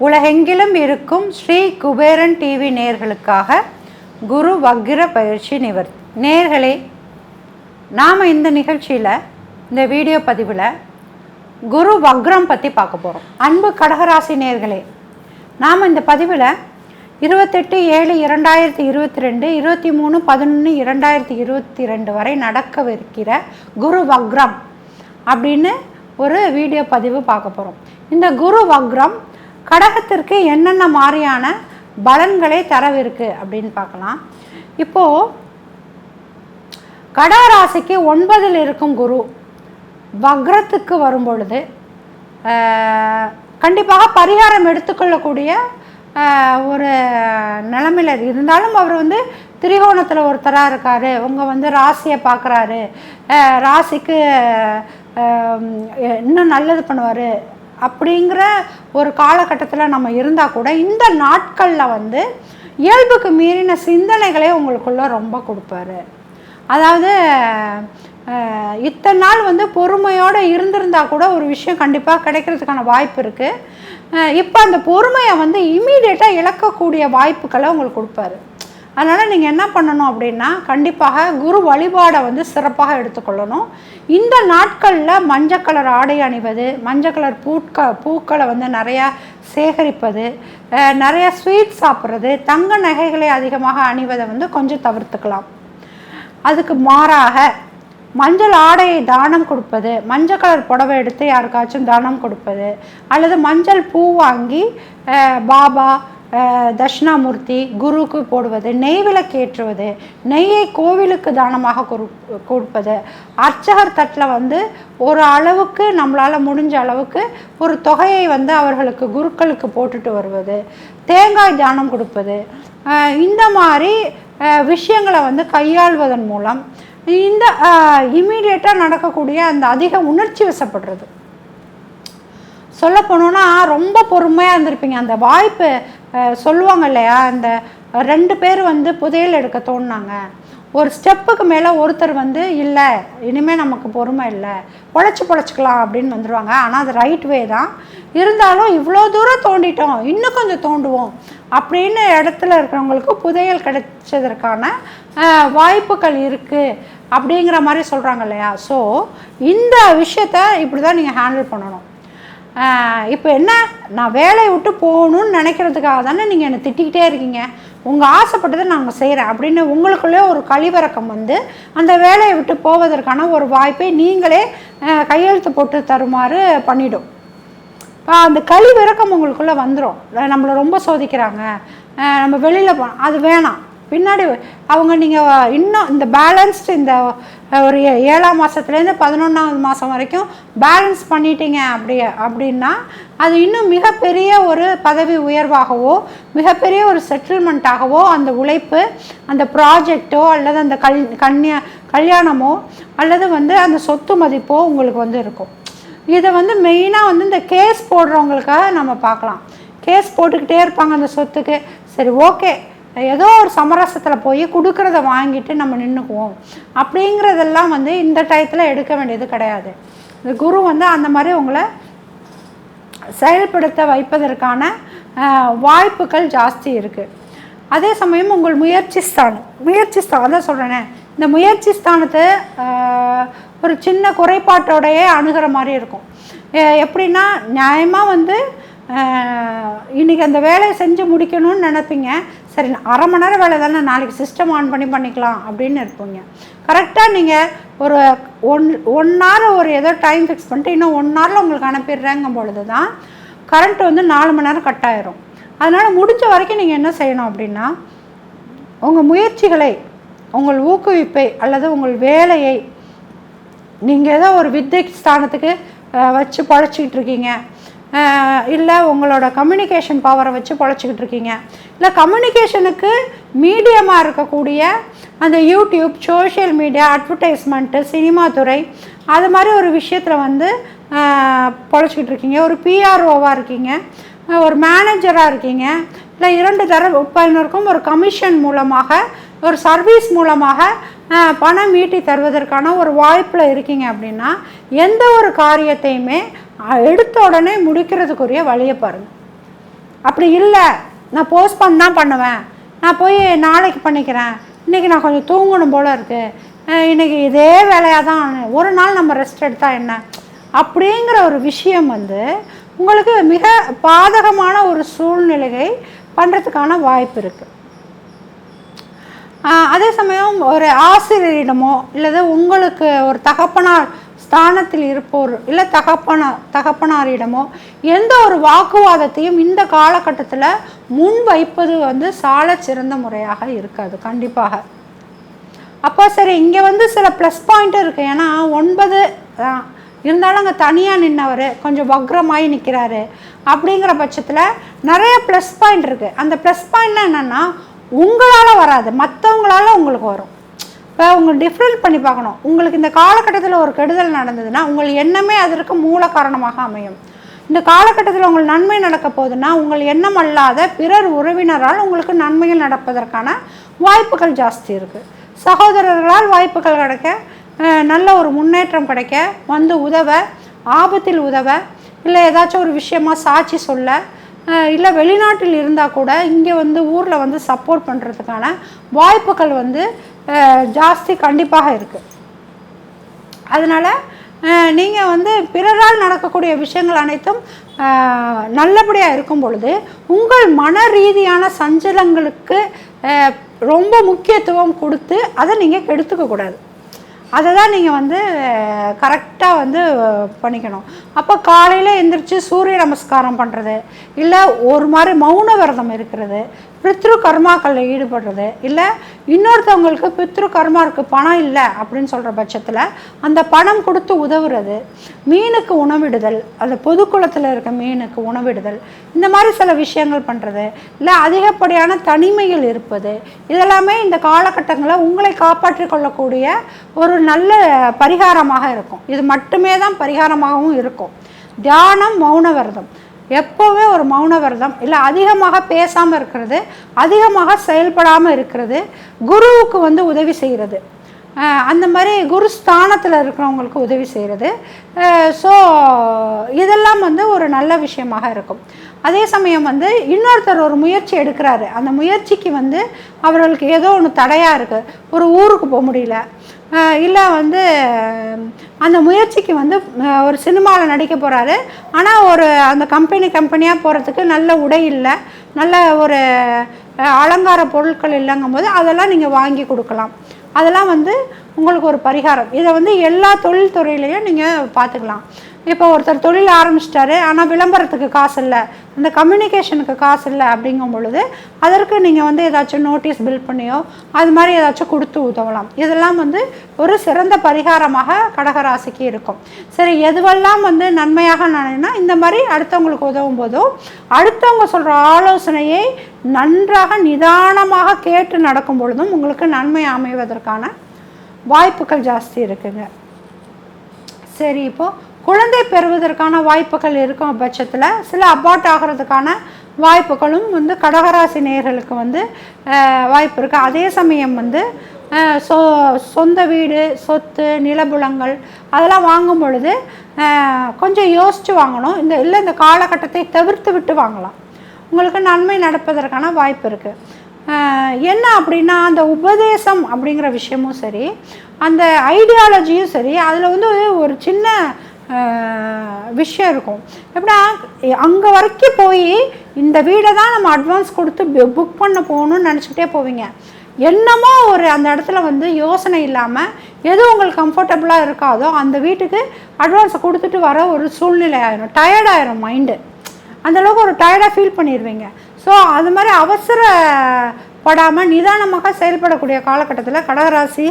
உலகெங்கிலும் இருக்கும் ஸ்ரீ குபேரன் டிவி நேர்களுக்காக குரு வக்ர பயிற்சி நிவர் நேர்களே நாம் இந்த நிகழ்ச்சியில் இந்த வீடியோ பதிவில் குரு வக்ரம் பற்றி பார்க்க போகிறோம் அன்பு கடகராசி நேர்களே நாம் இந்த பதிவில் இருபத்தெட்டு ஏழு இரண்டாயிரத்தி இருபத்தி ரெண்டு இருபத்தி மூணு பதினொன்று இரண்டாயிரத்தி இருபத்தி ரெண்டு வரை நடக்கவிருக்கிற குரு வக்ரம் அப்படின்னு ஒரு வீடியோ பதிவு பார்க்க போகிறோம் இந்த குரு வக்ரம் கடகத்திற்கு என்னென்ன மாதிரியான பலன்களை தரவிருக்கு அப்படின்னு பார்க்கலாம். இப்போது கடகராசிக்கு ஒன்பதில் இருக்கும் குரு வக்ரத்துக்கு வரும் பொழுது கண்டிப்பாக பரிகாரம் எடுத்துக்கொள்ளக்கூடிய ஒரு நிலமையில் இருந்தாலும் அவர் வந்து திரிகோணத்தில் ஒருத்தராக இருக்கார். உங்கள் வந்து ராசியை பார்க்குறாரு. ராசிக்கு இன்னும் நல்லது பண்ணுவார் அப்படிங்கிற ஒரு காலகட்டத்தில் நம்ம இருந்தால் கூட இந்த நாட்களில் வந்து இயல்புக்கு மீறின சிந்தனைகளே உங்களுக்குள்ளே ரொம்ப கொடுப்பாரு. அதாவது இத்தனை நாள் வந்து பொறுமையோடு இருந்திருந்தா கூட ஒரு விஷயம் கண்டிப்பாக கிடைக்கிறதுக்கான வாய்ப்பு இருக்குது இப்போ அந்த பொறுமையை வந்து இமீடியட்டாக இழக்கக்கூடிய வாய்ப்புகளை உங்களுக்கு கொடுப்பாரு. அதனால் நீங்கள் என்ன பண்ணணும் அப்படின்னா கண்டிப்பாக குரு வழிபாடை வந்து சிறப்பாக எடுத்துக்கொள்ளணும். இந்த நாட்களில் மஞ்சள் கலர் ஆடை அணிவது மஞ்சள் கலர் பூட்க பூக்களை வந்து நிறையா சேகரிப்பது நிறையா ஸ்வீட் சாப்பிட்றது தங்க நகைகளை அதிகமாக அணிவதை வந்து கொஞ்சம் தவிர்த்துக்கலாம். அதுக்கு மாறாக மஞ்சள் ஆடையை தானம் கொடுப்பது மஞ்சள் கலர் புடவை எடுத்து யாருக்காச்சும் தானம் கொடுப்பது அல்லது மஞ்சள் பூ வாங்கி பாபா தட்சிணாமூர்த்தி குருவுக்கு போடுவது நெய் விளக்கேற்றுவது நெய்யை கோவிலுக்கு தானமாக கொடு- கொடுப்பது. அர்ச்சகர் தட்டில் வந்து ஒரு அளவுக்கு நம்மளால் முடிஞ்ச அளவுக்கு ஒரு தொகையை வந்து அவர்களுக்கு குருக்களுக்கு போட்டுட்டு வருவது. தேங்காய் தானம் கொடுப்பது. இந்த மாதிரி விஷயங்களை வந்து கையாள்வதன் மூலம் இந்த இமீடியட்டாக நடக்கக்கூடிய அந்த அதிக உணர்ச்சி வசப்படுறது. சொல்ல போனோன்னா ரொம்ப பொறுமையாக இருந்திருப்பீங்க. அந்த வாய்ப்பு சொல்லுவாங்க இல்லையா? அந்த ரெண்டு பேர் வந்து புதையல் எடுக்க தோணுனாங்க. ஒரு ஸ்டெப்புக்கு மேலே ஒருத்தர் வந்து இல்லை இனிமேல் நமக்கு பொறுமை இல்லை. பொழைச்சி பொழைச்சிக்கலாம் அப்படின்னு வந்துடுவாங்க ஆனால் அது ரைட் வே தான். இருந்தாலும் இவ்வளோ தூரம் தோண்டிட்டோம். இன்னும் கொஞ்சம் தோண்டுவோம் அப்படின்னு இடத்துல இருக்கிறவங்களுக்கு புதையல் கிடைச்சதற்கான வாய்ப்புகள் இருக்குது அப்படிங்கிற மாதிரி சொல்கிறாங்க இல்லையா? ஸோ இந்த விஷயத்த இப்படி தான் நீங்கள் ஹேண்டில் பண்ணணும். இப்போ என்ன? நான் வேலையை விட்டு போகணும்னு நினைக்கிறதுக்காக தானே நீங்கள் என்னை திட்டிக்கிட்டே இருக்கீங்க. உங்கள் ஆசைப்பட்டதை நாங்கள் செய்கிறேன் அப்படின்னு உங்களுக்குள்ளே ஒரு கழிவிறக்கம் வந்து அந்த வேலையை விட்டு போவதற்கான ஒரு வாய்ப்பை நீங்களே கையெழுத்து போட்டு தருமாறு பண்ணிவிடும் இப்போ அந்த கழிவிறக்கம் உங்களுக்குள்ளே வந்துடும் நம்மளை ரொம்ப சோதிக்கிறாங்க. நம்ம வெளியில் போ அது வேணாம். பின்னாடி அவங்க நீங்கள் இன்னும் இந்த பேலன்ஸ்டு இந்த ஒரு ஏ- ஏழாம் மாதத்துலேருந்து பதினொன்றாவது மாதம் வரைக்கும் பேலன்ஸ் பண்ணிட்டீங்க அப்படி அப்படின்னா அது இன்னும் மிகப்பெரிய ஒரு பதவி உயர்வாகவோ மிகப்பெரிய ஒரு செட்டில்மெண்ட்டாகவோ அந்த உழைப்பு அந்த ப்ராஜெக்டோ அல்லது அந்த கல் கன்யா கல்யாணமோ அல்லது வந்து அந்த சொத்து மதிப்போ உங்களுக்கு வந்து இருக்கும். இதை வந்து மெயினாக வந்து இந்த கேஸ் போடுறவங்களுக்காக நம்ம பார்க்கலாம். கேஸ் போட்டுக்கிட்டே இருப்பாங்க அந்த சொத்துக்கு. சரி ஓகே ஏதோ ஒரு சமரசத்தில் போய் கொடுக்குறத வாங்கிட்டு நம்ம நின்றுக்குவோம் அப்படிங்கிறதெல்லாம் வந்து இந்த டயத்தில் எடுக்க வேண்டியது கிடையாது. இந்த குரு வந்து அந்த மாதிரி உங்களை செயல்படுத்த வைப்பதற்கான வாய்ப்புகள் ஜாஸ்தி இருக்குது அதே சமயம் உங்கள் முயற்சி ஸ்தானம் முயற்சி ஸ்தானம் தான் சொல்கிறேனே இந்த முயற்சி ஸ்தானத்தை ஒரு சின்ன குறைபாட்டோடையே அணுகிற மாதிரி இருக்கும். எப்படின்னா நியாயமாக வந்து இன்றைக்கி இன்னைக்கு அந்த வேலையை செஞ்சு முடிக்கணும்னு நினைப்பீங்க. சரி அரை மணி நேரம் வேலை தானே நாளைக்கு சிஸ்டம் ஆன் பண்ணி பண்ணிக்கலாம் அப்படின்னு இருப்பீங்க. கரெக்டாக நீங்கள் ஒரு ஒன் ஒன் ஹவர் ஒரு ஏதோ டைம் ஃபிக்ஸ் பண்ணிட்டு இன்னும் ஒன் ஹவரில் உங்களுக்கு அனுப்பிடுறேங்கும் பொழுது தான் கரண்ட் வந்து நாலு மணி நேரம் கட் ஆயிரும். அதனால் முடிஞ்ச வரைக்கும் நீங்கள் என்ன செய்யணும் அப்படின்னா உங்கள் முயற்சிகளை உங்கள் ஊக்குவிப்பை அல்லது உங்கள் வேலையை நீங்கள் ஏதோ ஒரு வித்தை ஸ்தானத்துக்கு வச்சு பழச்சிக்கிட்டு இருக்கீங்க. இல்லை உங்களோட கம்யூனிகேஷன் பவரை வச்சு பொழைச்சிக்கிட்டு இருக்கீங்க. இல்லை கம்யூனிகேஷனுக்கு மீடியமாக இருக்கக்கூடிய அந்த YouTube social media advertisement cinema துறை அது மாதிரி ஒரு விஷயத்தில் வந்து பொழைச்சிக்கிட்டு இருக்கீங்க. ஒரு பிஆர்ஓவாக இருக்கீங்க. ஒரு மேனேஜராக இருக்கீங்க. இல்லை இரண்டு தரப்பினருக்கும் ஒரு கமிஷன் மூலமாக ஒரு சர்வீஸ் மூலமாக பணம் ஈட்டி தருவதற்கான ஒரு வாய்ப்பில் இருக்கீங்க அப்படின்னா எந்த ஒரு காரியத்தையுமே எடுத்த உடனே முடிக்கிறதுக்குரிய வழியை பாருங்கள் அப்படி இல்லை. நான் போஸ்ட்போன் தான் பண்ணுவேன். நான் போய் நாளைக்கு பண்ணிக்கிறேன். இன்றைக்கி நான் கொஞ்சம் தூங்கணும் போல் இருக்குது இன்றைக்கி இதே வேலையாக தான் ஒரு நாள் நம்ம ரெஸ்ட் எடுத்தால் என்ன? அப்படிங்கிற ஒரு விஷயம் வந்து உங்களுக்கு மிக பாதகமான ஒரு சூழ்நிலையை பண்ணுறதுக்கான வாய்ப்பு இருக்குது அதே சமயம் ஒரு ஆசிரியரிடமோ இல்லது உங்களுக்கு ஒரு தகப்பனார் ஸ்தானத்தில் இருப்போர் இல்லை தகப்பனா தகப்பனாரிடமோ எந்த ஒரு வாக்குவாதத்தையும் இந்த காலகட்டத்தில் முன் வைப்பது வந்து சால சிறந்த முறையாக இருக்காது கண்டிப்பாக. அப்போ சரி இங்கே வந்து சில ப்ளஸ் பாயிண்ட் இருக்குது ஏன்னா ஒன்பது இருந்தாலும் அங்கே தனியாக நின்னவர் கொஞ்சம் வக்ரமாகி நிற்கிறாரு அப்படிங்கிற பட்சத்தில் நிறைய ப்ளஸ் பாயிண்ட் இருக்குது அந்த ப்ளஸ் பாயிண்ட்னா என்னென்னா உங்களால் வராது. மற்றவங்களால உங்களுக்கு வரும். இப்போ அவங்க டிஃப்ரெண்ட் பண்ணி பார்க்கணும். உங்களுக்கு இந்த காலகட்டத்தில் ஒரு கெடுதல் நடந்ததுன்னா உங்கள் எண்ணமே அதற்கு மூல காரணமாக அமையும். இந்த காலகட்டத்தில் உங்களுக்கு நன்மை நடக்க போகுதுன்னா உங்கள் எண்ணம் அல்லாத பிறர் உறவினரால் உங்களுக்கு நன்மைகள் நடப்பதற்கான வாய்ப்புகள் ஜாஸ்தி இருக்குது சகோதரர்களால் வாய்ப்புகள் கிடைக்க நல்ல ஒரு முன்னேற்றம் கிடைக்க வந்து உதவ ஆபத்தில் உதவ இல்லை ஏதாச்சும் ஒரு விஷயமா சாட்சி சொல்ல இல்லை வெளிநாட்டில் இருந்தால் கூட இங்கே வந்து ஊரில் வந்து சப்போர்ட் பண்ணுறதுக்கான வாய்ப்புகள் வந்து ஜாஸ்தி கண்டிப்பாக இருக்குது அதனால் நீங்கள் வந்து பிறரால் நடக்கக்கூடிய விஷயங்கள் அனைத்தும் நல்லபடியாக இருக்கும் பொழுது உங்கள் மன ரீதியான சஞ்சலங்களுக்கு ரொம்ப முக்கியத்துவம் கொடுத்து அதை நீங்கள் கெடுத்துக்கக்கூடாது அதை தான் நீங்கள் வந்து கரெக்டாக வந்து பண்ணிக்கணும். அப்போ காலையில் எந்திரிச்சு சூரிய நமஸ்காரம் பண்ணுறது இல்லை ஒரு மாதிரி மௌன விரதம் இருக்கிறது பித்ரு கர்மாக்களில் ஈடுபடுறது இல்லை இன்னொருத்தவங்களுக்கு பித்ரு கர்மாவுக்கு பணம் இல்லை அப்படின்னு சொல்கிற பட்சத்தில் அந்த பணம் கொடுத்து உதவுறது மீனுக்கு உணவிடுதல் அந்த பொதுக்குளத்தில் இருக்க மீனுக்கு உணவிடுதல் இந்த மாதிரி சில விஷயங்கள் பண்ணுறது இல்லை அதிகப்படியான தனிமையில் இருப்பது இதெல்லாமே இந்த காலகட்டங்களில் உங்களை காப்பாற்றிக் கொள்ளக்கூடிய ஒரு ஒரு நல்ல பரிகாரமாக இருக்கும். இது மட்டுமே தான் பரிகாரமாகவும் இருக்கும். தியானம் மௌன விரதம் ஒரு மௌன விரதம் இல்லை அதிகமாக பேசாமல் இருக்கிறது அதிகமாக செயல்படாமல் இருக்கிறது குருவுக்கு வந்து உதவி செய்கிறது. அந்த மாதிரி குரு ஸ்தானத்தில் இருக்கிறவங்களுக்கு உதவி செய்கிறது ஸோ இதெல்லாம் வந்து ஒரு நல்ல விஷயமாக இருக்கும். அதே சமயம் வந்து இன்னொருத்தர் ஒரு முயற்சி எடுக்கிறாரு. அந்த முயற்சிக்கு வந்து அவர்களுக்கு ஏதோ ஒன்று தடையாக இருக்குது ஒரு ஊருக்கு போக முடியல. இல்லை வந்து அந்த முயற்சிக்கு வந்து ஒரு சினிமாவில் நடிக்க போகிறாரு ஆனால் ஒரு அந்த கம்பெனி கம்பெனியாக போகிறதுக்கு நல்ல உடை இல்லை. நல்ல ஒரு அலங்கார பொருட்கள் இல்லைங்கும் போது அதெல்லாம் நீங்கள் வாங்கி கொடுக்கலாம். அதெல்லாம் வந்து உங்களுக்கு ஒரு பரிகாரம். இதை வந்து எல்லா தொழில் துறையிலையும் நீங்கள் பார்த்துக்கலாம். இப்போ ஒருத்தர் தொழில் ஆரம்பிச்சிட்டாரு ஆனால் விளம்பரத்துக்கு காசு இல்லை அந்த கம்யூனிகேஷனுக்கு காசு இல்லை அப்படிங்கும் பொழுது அதற்கு நீங்கள் வந்து ஏதாச்சும் நோட்டீஸ் பில் பண்ணியோ அது மாதிரி ஏதாச்சும் கொடுத்து உதவலாம். இதெல்லாம் வந்து ஒரு சிறந்த பரிகாரமாக கடகராசிக்கு இருக்கும். சரி எதுவெல்லாம் வந்து நன்மையாக நினைனா இந்த மாதிரி அடுத்தவங்களுக்கு உதவும் போதோ அடுத்தவங்க சொல்கிற ஆலோசனையை நன்றாக நிதானமாக கேட்டு நடக்கும் பொழுதும் உங்களுக்கு நன்மை அமைவதற்கான வாய்ப்புகள் ஜாஸ்தி இருக்குங்க. சரி இப்போது குழந்தை பெறுவதற்கான வாய்ப்புகள் இருக்கும் பட்சத்தில் சில அபார்ட் ஆகிறதுக்கான வாய்ப்புகளும் வந்து கடகராசி நேயர்களுக்கு வந்து வாய்ப்பு இருக்குது அதே சமயம் வந்து சொ சொந்த வீடு சொத்து நிலபுலங்கள் அதெல்லாம் வாங்கும் பொழுது கொஞ்சம் யோசித்து வாங்கணும். இந்த இல்லை இந்த காலகட்டத்தை தவிர்த்து விட்டு வாங்கலாம். உங்களுக்கு நன்மை நடப்பதற்கான வாய்ப்பு இருக்குது என்ன அப்படின்னா அந்த உபதேசம் அப்படிங்கிற விஷயமும் சரி அந்த ஐடியாலஜியும் சரி அதில் வந்து ஒரு சின்ன விஷயம் இருக்கும். எப்படின்னா அங்கே வரைக்கும் போய் இந்த வீடை தான் நம்ம அட்வான்ஸ் கொடுத்து புக் பண்ண போகணும்னு நினச்சிக்கிட்டே போவீங்க. என்னமோ ஒரு அந்த இடத்துல வந்து யோசனை இல்லாமல் எது உங்களுக்கு கம்ஃபர்டபுளாக இருக்காதோ அந்த வீட்டுக்கு அட்வான்ஸை கொடுத்துட்டு வர ஒரு சூழ்நிலை ஆயிரும். டயர்டாயிரும் மைண்டு அந்தளவுக்கு ஒரு டயர்டாக ஃபீல் பண்ணிடுவீங்க ஸோ அது மாதிரி அவசர படாமல் நிதானமாக செயல்படக்கூடிய காலகட்டத்தில் கடகராசி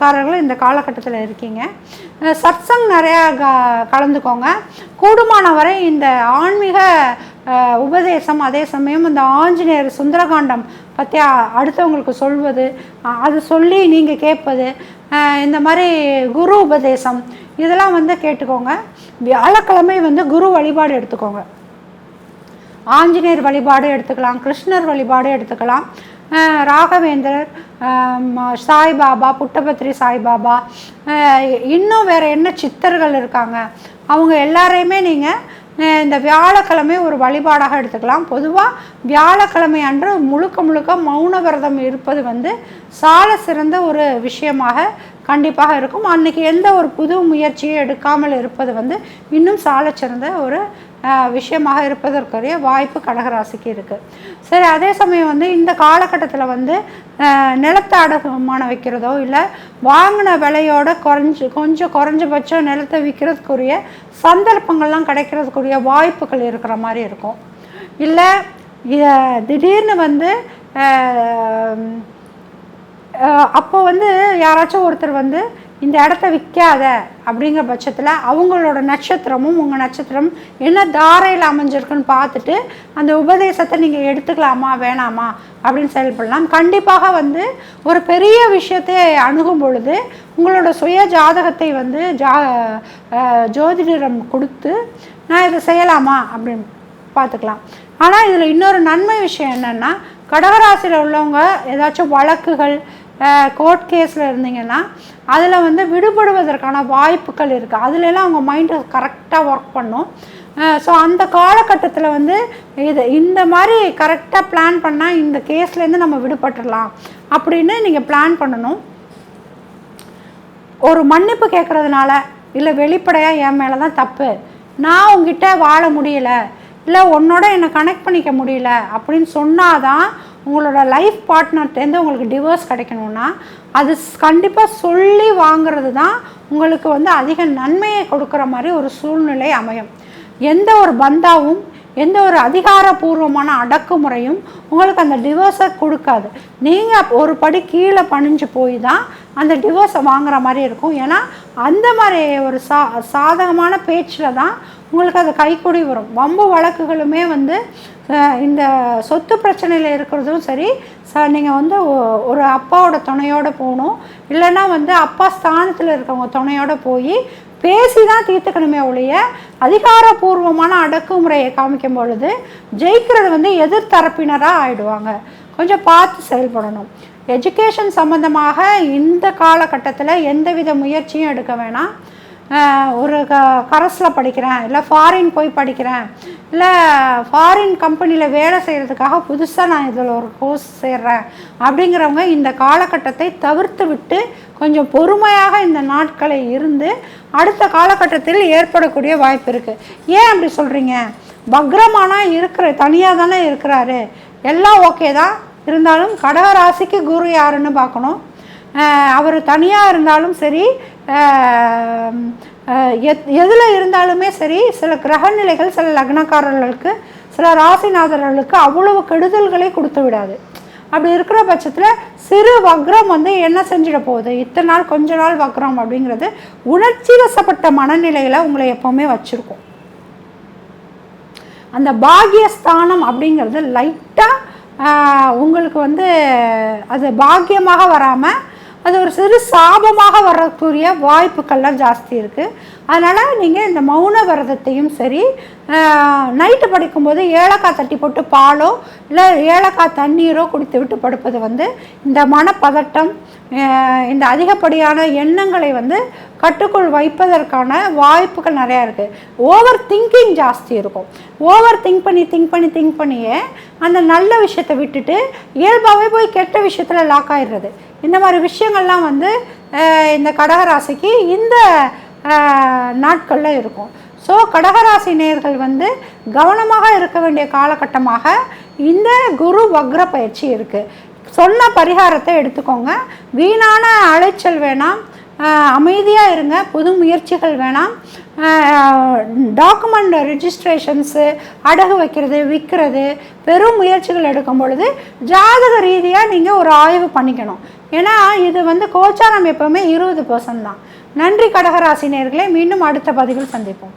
காரர்கள் இந்த காலகட்டத்தில் இருக்கீங்க. சத்சங் நிறையா க கலந்துக்கோங்க. கூடுமான வரை இந்த ஆன்மீக உபதேசம் அதே சமயம் இந்த ஆஞ்சநேயர் சுந்தரகாண்டம் பற்றி அடுத்தவங்களுக்கு சொல்வது அது சொல்லி நீங்கள் கேட்பது இந்த மாதிரி குரு உபதேசம் இதெல்லாம் வந்து கேட்டுக்கோங்க. வியாழக்கிழமை வந்து குரு வழிபாடு எடுத்துக்கோங்க. ஆஞ்சநேயர் வழிபாடு எடுத்துக்கலாம் கிருஷ்ணர் வழிபாடு எடுத்துக்கலாம். ராகவேந்திரர் ராகவேந்தர் சாய்பாபா புட்டபத்ரி சாய்பாபா இன்னும் வேறு என்ன சித்தர்கள் இருக்காங்க? அவங்க எல்லாரையுமே நீங்கள் இந்த வியாழக்கிழமை ஒரு வழிபாடாக எடுத்துக்கலாம். பொதுவாக வியாழக்கிழமை அன்று முழுக்க முழுக்க மௌன விரதம் இருப்பது வந்து சால சிறந்த ஒரு விஷயமாக கண்டிப்பாக இருக்கும். அன்னைக்கு எந்த ஒரு புது முயற்சியும் எடுக்காமல் இருப்பது வந்து இன்னும் சால சிறந்த ஒரு விஷயமாக இருப்பதற்குரிய வாய்ப்பு கடகராசிக்கு இருக்குது சரி அதே சமயம் வந்து இந்த காலகட்டத்தில் வந்து நிலத்தை அடகுமான வைக்கிறதோ இல்லை வாங்கின விலையோட குறைஞ்சி கொஞ்சம் குறைஞ்சபட்சம் நிலத்தை விற்கிறதுக்குரிய சந்தர்ப்பங்கள்லாம் கிடைக்கிறதுக்குரிய வாய்ப்புகள் இருக்கிற மாதிரி இருக்கும். இல்லை திடீர்னு வந்து அப்போ வந்து யாராச்சும் ஒருத்தர் வந்து இந்த இடத்த விற்காத அப்படிங்கிற பட்சத்தில் அவங்களோட நட்சத்திரமும் உங்கள் நட்சத்திரம் என்ன தாரையில் அமைஞ்சிருக்குன்னு பார்த்துட்டு அந்த உபதேசத்தை நீங்கள் எடுத்துக்கலாமா வேணாமா அப்படின்னு செயல்படலாம் கண்டிப்பாக வந்து ஒரு பெரிய விஷயத்தை அணுகும் பொழுது உங்களோட சுய ஜாதகத்தை வந்து ஜா ஜோதிடரம் கொடுத்து நான் இதை செய்யலாமா அப்படின்னு பார்த்துக்கலாம். ஆனால் இதில் இன்னொரு நன்மை விஷயம் என்னென்னா கடகராசியில் உள்ளவங்க ஏதாச்சும் வழக்குகள் கோர்ட் கேஸில் இருந்தீங்கன்னா அதில் வந்து விடுபடுவதற்கான வாய்ப்புகள் இருக்குது அதுலலாம் அவங்க மைண்டு கரெக்டாக ஒர்க் பண்ணும். ஸோ அந்த காலகட்டத்தில் வந்து இது இந்த மாதிரி கரெக்டாக பிளான் பண்ணால் இந்த கேஸ்லேருந்து நம்ம விடுபட்டுடலாம் அப்படின்னு நீங்கள் பிளான் பண்ணணும். ஒரு மன்னிப்பு கேட்குறதுனால இல்லை வெளிப்படையாக என் மேலே தான் தப்பு. நான் உங்ககிட்ட வாழ முடியல. இல்லை உன்னோட என்னை கனெக்ட் பண்ணிக்க முடியல அப்படின்னு சொன்னாதான் உங்களோட லைஃப் பார்ட்னர்ட்டேருந்து உங்களுக்கு டிவோர்ஸ் கிடைக்கணும்னா அது கண்டிப்பாக சொல்லி வாங்குறது தான் உங்களுக்கு வந்து அதிக நன்மையை கொடுக்குற மாதிரி ஒரு சூழ்நிலை அமையும். எந்த ஒரு பந்தாவும் எந்த ஒரு அதிகாரப்பூர்வமான அடக்குமுறையும் உங்களுக்கு அந்த டிவோர்ஸை கொடுக்காது. நீங்கள் ஒரு படி கீழே பணிஞ்சு போய் தான் அந்த டிவோர்ஸை வாங்குற மாதிரி இருக்கும். ஏன்னா அந்த மாதிரி ஒரு சா சாதகமான பேச்சில் தான் உங்களுக்கு அது கைக்கூடி வரும். வம்பு வழக்குகளுமே வந்து இந்த சொத்து பிரச்சனையில் இருக்கிறதும் சரி ச நீங்கள் வந்து ஒரு அப்பாவோட துணையோடு போகணும். இல்லைன்னா வந்து அப்பா ஸ்தானத்தில் இருக்கவங்க துணையோடு போய் பேசி தான் தீர்த்துக்கணுமே ஒழிய அதிகாரப்பூர்வமான அடக்குமுறையை காமிக்கும் பொழுது ஜெயிக்கிறது வந்து எதிர்த்தரப்பினராக ஆயிடுவாங்க. கொஞ்சம் பார்த்து செயல்படணும். எஜுகேஷன் சம்மந்தமாக இந்த காலகட்டத்தில் எந்தவித முயற்சியும் எடுக்க வேணாம். ஒரு க கரஸில் படிக்கிறேன் இல்லை ஃபாரின் போய் படிக்கிறேன் இல்லை ஃபாரின் கம்பெனியில் வேலை செய்கிறதுக்காக புதுசாக நான் இதில் ஒரு கோர்ஸ் சேர்றேன் அப்படிங்கிறவங்க இந்த காலகட்டத்தை தவிர்த்து விட்டு கொஞ்சம் பொறுமையாக இந்த நாட்களை இருந்து அடுத்த காலகட்டத்தில் ஏற்படக்கூடிய வாய்ப்பு இருக்குது ஏன் அப்படி சொல்கிறீங்க பக்ரமானா இருக்கிற தனியாக தானே இருக்கிறாரு. எல்லாம் ஓகே தான். இருந்தாலும் கடகராசிக்கு குரு யாருன்னு பார்க்கணும். அவர் தனியாக இருந்தாலும் சரி எத் எதில் இருந்தாலுமே சரி சில கிரகநிலைகள் சில லக்னக்காரர்களுக்கு சில ராசிநாதர்களுக்கு அவ்வளவு கெடுதல்களை கொடுத்து விடாது. அப்படி இருக்கிற பட்சத்தில் சிறு வக்ரம் வந்து என்ன செஞ்சிட போகுது? இத்தனை நாள் கொஞ்ச நாள் வக்ரம் அப்படிங்கிறது உணர்ச்சி வசப்பட்ட மனநிலையில் உங்களை எப்போவுமே வச்சுருக்கும். அந்த பாகியஸ்தானம் அப்படிங்கிறது லைட்டாக உங்களுக்கு வந்து அது பாக்கியமாக வராமல் அது ஒரு சிறு சாபமாக வரக்கூடிய வாய்ப்புகள்லாம் ஜாஸ்தி இருக்குது அதனால் நீங்கள் இந்த மௌன விரதத்தையும் சரி நைட்டு படுக்கும்போது ஏலக்காய் தட்டி போட்டு பாலோ இல்லை ஏலக்காய் தண்ணீரோ குடித்து விட்டு படுப்பது வந்து இந்த மனப்பதட்டம் இந்த அதிகப்படியான எண்ணங்களை வந்து கட்டுக்குள் வைப்பதற்கான வாய்ப்புகள் நிறையா இருக்குது ஓவர் திங்கிங் ஜாஸ்தி இருக்கும். ஓவர் திங்க் பண்ணி திங்க் பண்ணி திங்க் பண்ணியே அந்த நல்ல விஷயத்தை விட்டுட்டு இயல்பாகவே போய் கெட்ட விஷயத்தில் லாக் ஆயிடுறது. இந்த மாதிரி விஷயங்கள்லாம் வந்து இந்த கடகராசிக்கு இந்த நாட்களில் இருக்கும். ஸோ கடகராசி நேர்கள் வந்து கவனமாக இருக்க வேண்டிய காலகட்டமாக இந்த குரு வக்ர பயிற்சி இருக்குது சொன்ன பரிகாரத்தை எடுத்துக்கோங்க. வீணான அலைச்சல் வேணாம். அமைதியாக இருங்க. புது முயற்சிகள் வேணாம். டாக்குமெண்ட் ரிஜிஸ்ட்ரேஷன்ஸு அடகு வைக்கிறது விற்கிறது பெரும் முயற்சிகள் எடுக்கும் பொழுது ஜாதக ரீதியாக நீங்கள் ஒரு ஆய்வு பண்ணிக்கணும். ஏன்னா இது வந்து கோச்சாரம் எப்போவுமே இருபது பர்சன்ட் தான். நன்றி கடகராசினியர்களே மீண்டும் அடுத்த பதிவில் சந்திப்போம்.